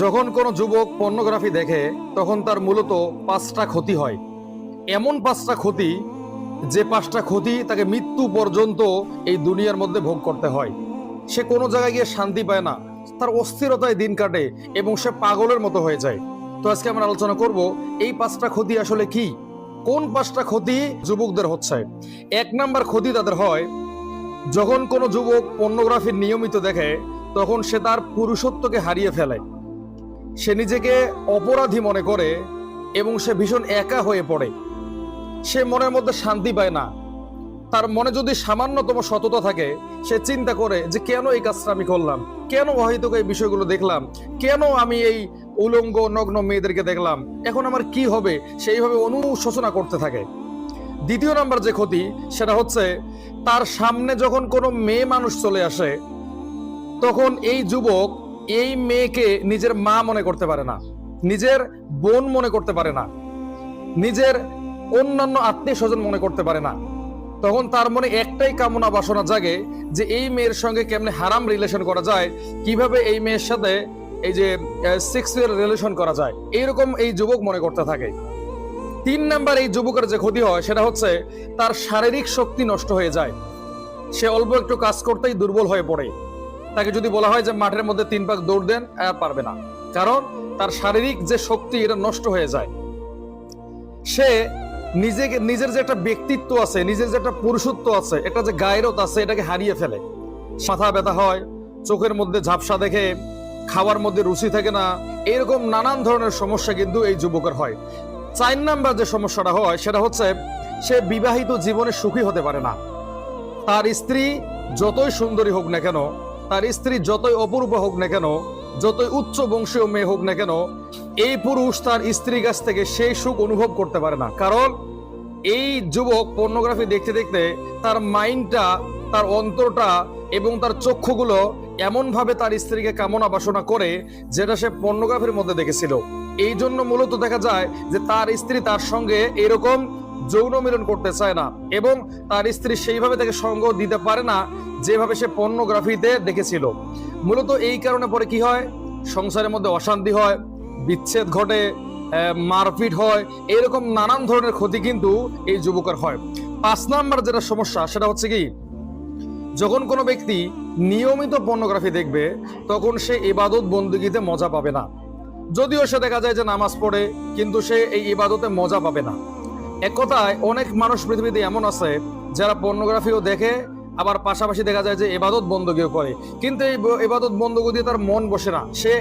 যখন কোনো যুবক পর্নোগ্রাফি দেখে, তখন তার মূলত পাঁচটা ক্ষতি হয়। এমন পাঁচটা ক্ষতি যে পাঁচটা ক্ষতি তাকে মৃত্যু পর্যন্ত এই দুনিয়ার মধ্যে ভোগ করতে হয়। সে কোনো জায়গায় গিয়ে শান্তি পায় না। তার অস্থিরতায় দিন কাটে এবং সে পাগলের মতো হয়ে যায়। তো আজকে আমরা আলোচনা করব, এই পাঁচটা ক্ষতি আসলে কি? কোন পাঁচটা ক্ষতি যুবকদের হচ্ছে? এক নাম্বার ক্ষতি তাদের হয়, যখন কোনো যুবক পর্নোগ্রাফি নিয়মিত দেখে, তখন সে তার পুরুষত্বকে হারিয়ে ফেলে। সে নিজেকে অপরাধী মনে করে এবং সে ভীষণ একা হয়ে পড়ে। সে মনের মধ্যে শান্তি পায় না। তার মনে যদি সামান্যতম সততা থাকে, সে চিন্তা করে যে কেন এই কাজটা আমি করলাম? কেন অহেতুক এই বিষয়গুলো দেখলাম? কেন আমি এই উলঙ্গ, নগ্ন মেয়েদেরকে দেখলাম? এখন আমার কি হবে? সেইভাবে অনুশোচনা করতে থাকে। দ্বিতীয় নাম্বার যে ক্ষতি, সেটা হচ্ছে তার সামনে যখন কোনো মেয়ে মানুষ চলে আসে, তখন এই যুবক এই মেয়েকে নিজের মা মনে করতে পারে না, নিজের বোন মনে করতে পারে না, নিজের অন্যান্য আত্মীয় স্বজন মনে করতে পারে না। তখন তার মনে একটাই কামনা বাসনা জাগে যে এই মেয়ের সঙ্গে কেমনে হারাম রিলেশন করা যায়, কীভাবে এই মেয়ের সাথে এই যে সেক্সুয়াল রিলেশন করা যায়, এইরকম এই যুবক মনে করতে থাকে। তিন নাম্বার এই যুবকের যে ক্ষতি হয়, সেটা হচ্ছে তার শারীরিক শক্তি নষ্ট হয়ে যায়। সে অল্প একটু কাজ করতেই দুর্বল হয়ে পড়ে। তাকে যদি বলা হয় যে মাঠের মধ্যে তিন পাক দৌড় দেন আর পারবে না। কারণ তার শারীরিক যে শক্তি, এটা নষ্ট হয়ে যায়। সে নিজেকে নিজের যে একটা ব্যক্তিত্ব আছে, নিজের যে একটা পুরুষত্ব আছে একটা যে গায়রত আছে, এটাকে হারিয়ে ফেলে। মাথা ব্যথা হয়, চোখের মধ্যে ঝাপসা দেখে, খাওয়ার মধ্যে রুচি থাকে না, এরকম নানান ধরনের সমস্যা কিন্তু এই যুবকের হয়। চার নাম্বার যে সমস্যাটা হয়, সেটা হচ্ছে সে বিবাহিত জীবনে সুখী হতে পারে না। তার স্ত্রী যতই সুন্দরী হোক না কেন তার স্ত্রী যতই অপূর্ব হোক না কেন, যতই উচ্চ বংশীয় মেয়ে হোক না কেন, এই পুরুষ তার স্ত্রীর কাছ থেকে সেই সুখ অনুভব করতে পারে না। কারণ এই যুবক পর্নোগ্রাফি দেখতে দেখতে তার মাইন্ডটা তার অন্তরটা এবং তার চক্ষুগুলো এমনভাবে তার স্ত্রীকে কামনা বাসনা করে যেটা সে পর্নোগ্রাফির মধ্যে দেখেছিল। এই জন্য মূলত দেখা যায় যে তার স্ত্রী তার সঙ্গে এরকম যৌন মিলন করতে চায় না এবং তার স্ত্রী সেইভাবে তাকে সঙ্গ দিতে পারে না যেভাবে সে পর্নোগ্রাফিতে দেখেছিল। মূলত এই কারণে পরে কি হয়? সংসারের মধ্যে অশান্তি হয়, বিচ্ছেদ ঘটে মারপিট হয়, এরকম নানান ধরনের ক্ষতি কিন্তু এই যুবকের হয়। পাঁচ নাম্বার যেটা সমস্যা সেটা হচ্ছে কি, যখন কোনো ব্যক্তি নিয়মিত পর্নোগ্রাফি দেখবে, তখন সে ইবাদত বন্দুকিতে মজা পাবে না। যদিও সে দেখা যায় যে নামাজ পড়ে, কিন্তু সে এই ইবাদতে মজা পাবে না। এক কথায়, অনেক মানুষ পৃথিবীতে এমন আছে যারা পর্নোগ্রাফিও দেখে, আবার পাশাপাশি দেখা যায় যে এবাদত বন্দগীও করে। কিন্তু এই এবাদত বন্দুক দিয়ে তার মন বসে না। সে